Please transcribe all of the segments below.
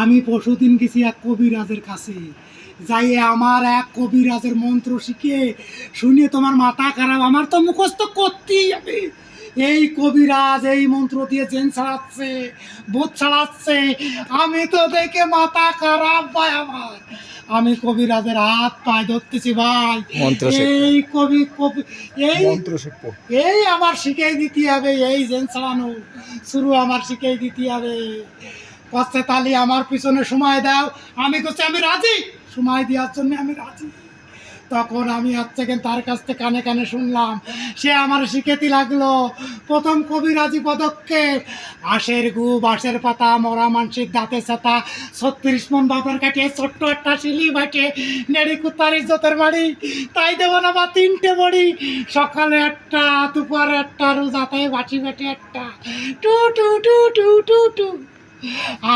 আমি পরশুদিন গেছি এক কবিরাজের কাছে। যাই আমার এক কবিরাজের মন্ত্র শিখে শুনে তোমার মাথা খারাপ আমার তো মুখস্থ করতেই হবে। এই কবিরাজ এই মন্ত্র দিয়ে জেন ছাড়াচ্ছে ভূত ছাড়াচ্ছে। আমি তো দেখে মাথা খারাপ ভাই আমার। আমি কবিরাজের হাত পায়ে ধরতেছি ভাই। এই কবি কবি এই এই আমার শিখিয়ে দিতে হবে এই জেন ছাড়ানো। শুরু আমার শিখিয়ে দিতে হবে। কষ্টে তালি আমার পিছনে সময় দাও। আমি করছি আমি রাজি। সময় দেওয়ার জন্য আমি রাজি। তখন আমি হচ্ছে তার কাছ থেকে কানে কানে শুনলাম, সে আমার শিখেতে লাগল। প্রথম কবিরাজি পদক্ষেপ। আশের গু বাঁশের পাতা, মরা মানসিক দাঁতে ছাতা, ছত্রিশ মন বাপের কাটিয়ে ছোট্ট একটা শিলি বাটে নেড়ি কুত্তার ইজ্জতের বাড়ি। তাই দেবো না বা তিনটে বড়ি। সকালে একটা, দুপুরে একটা, রোজাতে বাটি বাটি একটা। টু টু টু টু টু টু।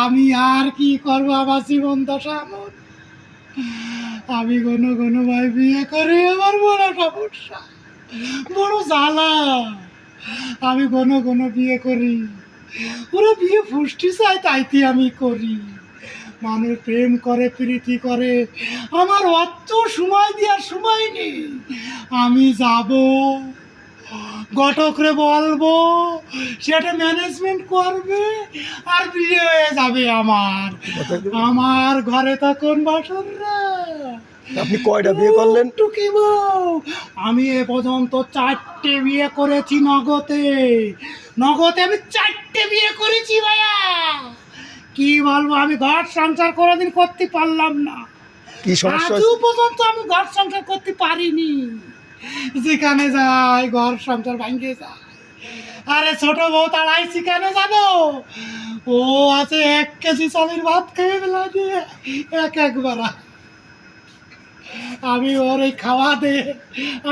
আমি আর কি করব আমার জীবন দশা এমন আমি কোনো কোনো ভাই বিয়ে করে আমার বড় সমস্যা, বড় জ্বালা। আমি কোনো কোনো বিয়ে করি, ওরা বিয়ে ফুষ্টি চায় তাইতে আমি করি। মানুষ প্রেম করে, প্রীতি করে, আমার অত সময় দেওয়ার সময় নেই। আমি যাব ঘটকরে বলব সেটা ম্যানেজমেন্ট করবে আর বিয়ে হয়ে যাবে আমার। আমার ঘরে তখন বাসনরা আপনি কয়টা বিয়ে করলেন? টুকি আমি এ পর্যন্ত চারটে বিয়ে করেছি নগদে। নগদে আমি চারটে বিয়ে করেছি ভাইয়া। কি বলব আমি ঘর সংসার কোনোদিন করতে পারলাম না। কি সমস্যা পর্যন্ত আমি ঘর সংসার করতে পারিনি। যেখানে যাই, ঘর সংসার ভাঙ্গে যায় আরে ছোট বউ সেখানে যাব ও আছে এক কেজি চালের ভাত খেয়ে দিয়ে এক একবার আমি ওর এই খাওয়া দে,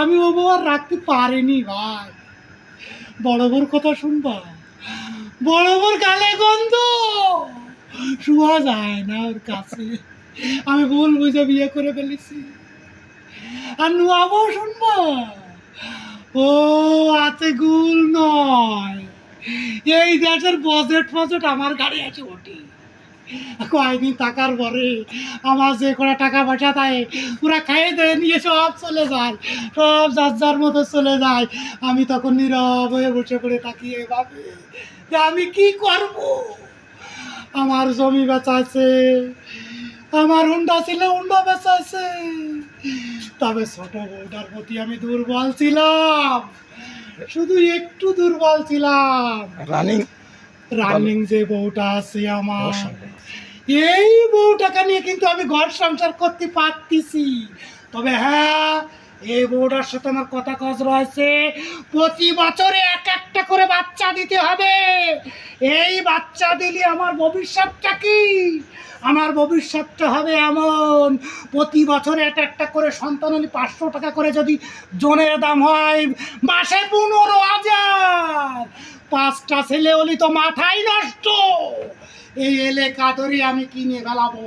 আমি ও বউ আর রাখতে পারিনি ভাই। বড় বউর কথা শুনবা? বড় বউর গালে গন্ধ? শোয়া যায় না ওর কাছে। আমি ভুল বুঝে বিয়ে করে ফেলেছি। আর নুয়াবো শুনব? ও আছে গুল নয়। এই দেশের বাজেট ফাজেট আমার গাড়ি আছে ওটি কয়েকদিন টাকার পরে আমার যে কটা টাকা পয়সা দেয় ওরা খাইয়ে দেয় নিয়ে সব চলে যায়। সব যার যার মতো চলে যায়। আমি তখন নীরব হয়ে বসে পড়ে তাকিয়ে ভাবে যে আমি কি করব? আমার জমি বেচাইছে, আমার হুন্ডা ছিল হুন্ডা বেচাইছে। তবে ছোট বউটার প্রতি আমি দুর্বল ছিলাম। শুধু একটু দুর্বল ছিলাম। রানিং? রানিং যে বউটা আছে আমার। এই বউটাকে নিয়ে কিন্তু আমি ঘর সংসার করতে পারতেছি। তবে হ্যাঁ এই বউটার সাথে আমার কথা কাজ রয়েছে। প্রতি বছরে এক একটা করে বাচ্চা দিতে হবে। এই বাচ্চা দিলে আমার ভবিষ্যৎটা কি? আমার ভবিষ্যৎটা হবে এমন। প্রতি বছরে এক একটা করে সন্তান হলে পাঁচশো টাকা করে যদি জনের দাম হয়, মাসে পনেরো হাজার। পাঁচটা ছেলে হলি তো মাথাই নষ্ট। এই এলাকা ধরে আমি কিনে ফেলাবো।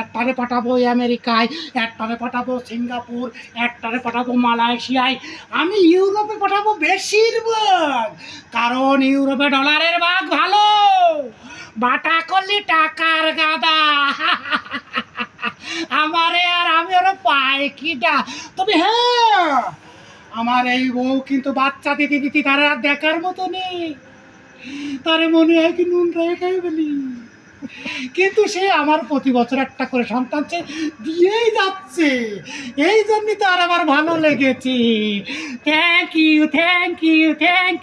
একটারে পাঠাবো আমেরিকায়, একটারে পাঠাবো সিঙ্গাপুর, একটারে পাঠাবো মালয়েশিয়ায়। আমি ইউরোপে পাঠাবো বেশিরভাগ। কারণ ইউরোপে ডলারের ভাগ ভালো। বাটা করলি টাকার গাদা। আমারে আর আমি ওরা পাই কিটা তবে হ্যাঁ আমার এই বউ কিন্তু বাচ্চা দিতে দিতে তারা দেখার মতো নেই। তারে মনে হয় কি নুন রায় খাই বলি কিন্তু সে আমার প্রতি বছর একটা করে সন্তান সে দিয়েই যাচ্ছে। এই জন্য তো আর আমার ভালো লেগেছে। Thank you thank you thank you